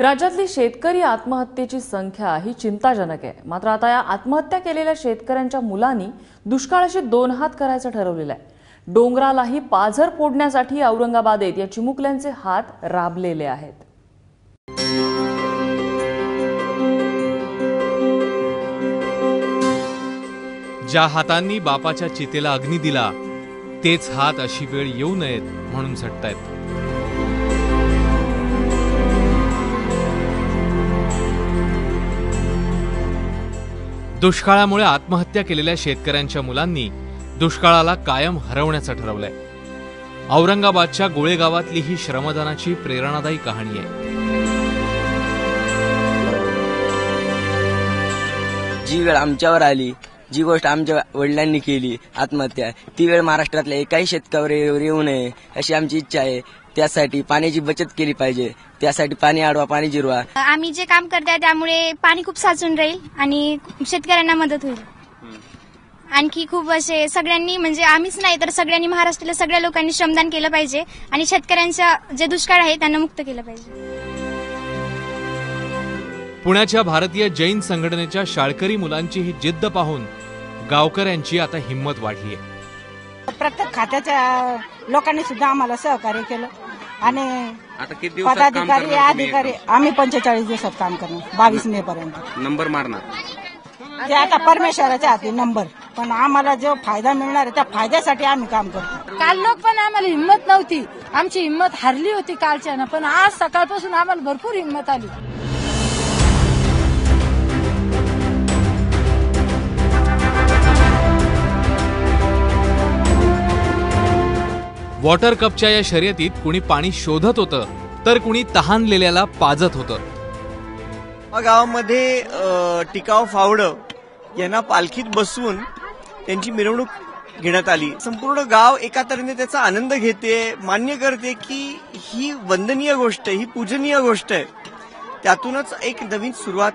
राज्यातली शेतकरी आत्महत्येची संख्या ही चिंताजनक आहे. मात्र आता या आत्महत्या केलेल्या शेतकऱ्यांच्या मुलांनी दुष्काळाशी दोन हात करायचं ठरवलेलं आहे. डोंगरालाही पाझर फोडण्यासाठी औरंगाबाद येत या चिमुकल्यांचे हात राबलेले आहेत. ज्या हातांनी बापाच्या चितेला अग्नी दिला तेच हात अशी वेळ येऊ नयेत म्हणून झटतायत. दुष्काळामुळे आत्महत्या केलेल्या शेतकऱ्यांच्या मुलांनी दुष्काळाला कायम हरवण्याचं ठरवलंय. औरंगाबादच्या गोळे गावातली ही श्रमदानाची प्रेरणादायी कहाणी आहे. जी वेळ आमच्यावर आली जी गोष्ट आमच्या वडिलांनी केली आत्महत्या ती वेळ महाराष्ट्रातल्या एकाही शेतकऱ्यावर येऊ नये अशी आमची इच्छा आहे. त्यासाठी पाण्याची बचत केली पाहिजे. त्यासाठी पाणी अडवा पाणी जिरवा. आम्ही जे काम करताय त्यामुळे पाणी खूप साचून राहील आणि शेतकऱ्यांना मदत होईल. आणखी खूप असे सगळ्यांनी म्हणजे आम्हीच नाही तर सगळ्यांनी महाराष्ट्रातल्या सगळ्या लोकांनी श्रमदान केलं पाहिजे आणि शेतकऱ्यांच्या जे दुष्काळ आहे त्यांना मुक्त केलं पाहिजे. पुण्याच्या भारतीय जैन संघटनेच्या शाळकरी मुलांची ही जिद्द पाहून गावकऱ्यांची आता हिंमत वाढली आहे. प्रत्येक खात्याच्या लोकांनी सुद्धा आम्हाला सहकार्य केलं. आणि पदाधिकारी? अधिकारी आम्ही पंचेचाळीस दिवसात काम करणार. बावीस मे पर्यंत. नंबर मारणार. ते आता परमेश्वराच्या हाती नंबर. पण आम्हाला जो फायदा मिळणार आहे त्या फायद्यासाठी आम्ही काम करतो. काल लोक पण आम्हाला हिंमत नव्हती. आमची हिंमत हरली होती कालच्यानं पण आज सकाळपासून आम्हाला भरपूर हिंमत आली. वॉटर कपच्या या शर्यतीत कुणी पाणी शोधत होतं तर कुणी तहानलेल्याला पाजत होतं. गावामध्ये टिकाव फावडं यांना पालखीत बसवून त्यांची मिरवणूक घेण्यात आली. संपूर्ण गाव एका तऱ्हेने त्याचा आनंद घेते मान्य करते की ही वंदनीय गोष्ट आहे ही पूजनीय गोष्ट आहे. त्यातूनच एक नवीन सुरुवात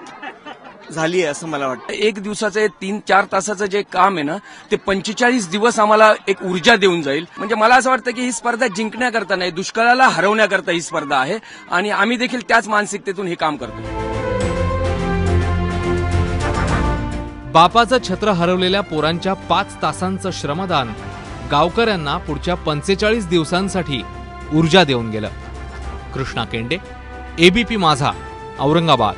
झाली आहे असं मला वाटतं. एक दिवसाचं हे तीन चार तासाचं जे काम आहे ना ते पंचेचाळीस दिवस आम्हाला एक ऊर्जा देऊन जाईल. म्हणजे मला असं वाटतं की ही स्पर्धा जिंकण्याकरता नाही दुष्काळाला हरवण्याकरता ही स्पर्धा आहे. आणि आम्ही देखील त्याच मानसिकतेतून हे काम करतो बापाचं छत्र हरवलेल्या पोरांच्या पाच तासांचं श्रमदान गावकऱ्यांना पुढच्या पंचेचाळीस दिवसांसाठी ऊर्जा देऊन गेलं. कृष्णा केंडे एबीपी माझा औरंगाबाद.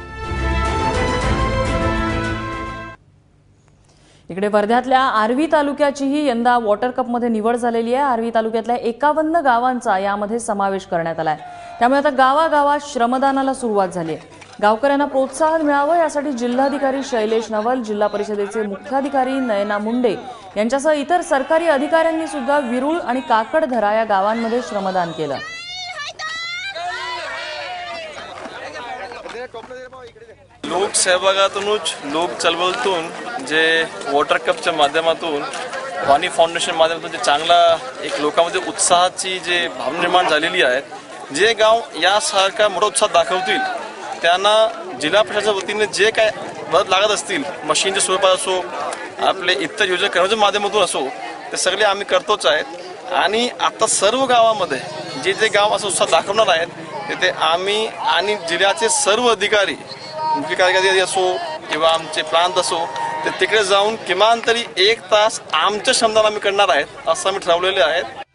इकडे वर्ध्यातल्या आर्वी तालुक्याचीही यंदा वॉटर कपमध्ये निवड झालेली आहे. आर्वी तालुक्यातल्या एकावन्न गावांचा यामध्ये समावेश करण्यात आलाय. त्यामुळे आता गावागावात श्रमदानाला सुरुवात झाली आहे. गावकऱ्यांना प्रोत्साहन मिळावं यासाठी जिल्हाधिकारी शैलेश नवल जिल्हा परिषदेचे मुख्याधिकारी नयना मुंडे यांच्यासह इतर सरकारी अधिकाऱ्यांनी सुद्धा विरुळ आणि काकडधरा या गावांमध्ये श्रमदान केलं. लोकसहभागातूनच लोक चळवळतून जे वॉटर कपच्या माध्यमातून वाणी फाउंडेशन माध्यमातून जे चांगला एक लोकांमध्ये उत्साहाची जे भावना निर्माण झालेली आहे जे गाव यासारखा मोठा उत्साह दाखवतील त्यांना जिल्हा प्रशासनाच्या वतीने जे काय मदत लागत असतील मशीनच्या स्वरूपात असो आपले इतर योजना करण्याच्या माध्यमातून असो ते सगळे आम्ही करतोच आहेत आणि आता सर्व गावामध्ये जे जे गाव असं उत्साह दाखवणार आहेत तिथे आम्ही आणि जिल्ह्याचे सर्व अधिकारी मुख्य कार्यकारी असो किंवा आमचे प्रांत असो ते तिकडे जाऊन किमान तरी एक तास आमच्या श्रमदान आम्ही करणार आहेत असं आम्ही ठरवलेले आहेत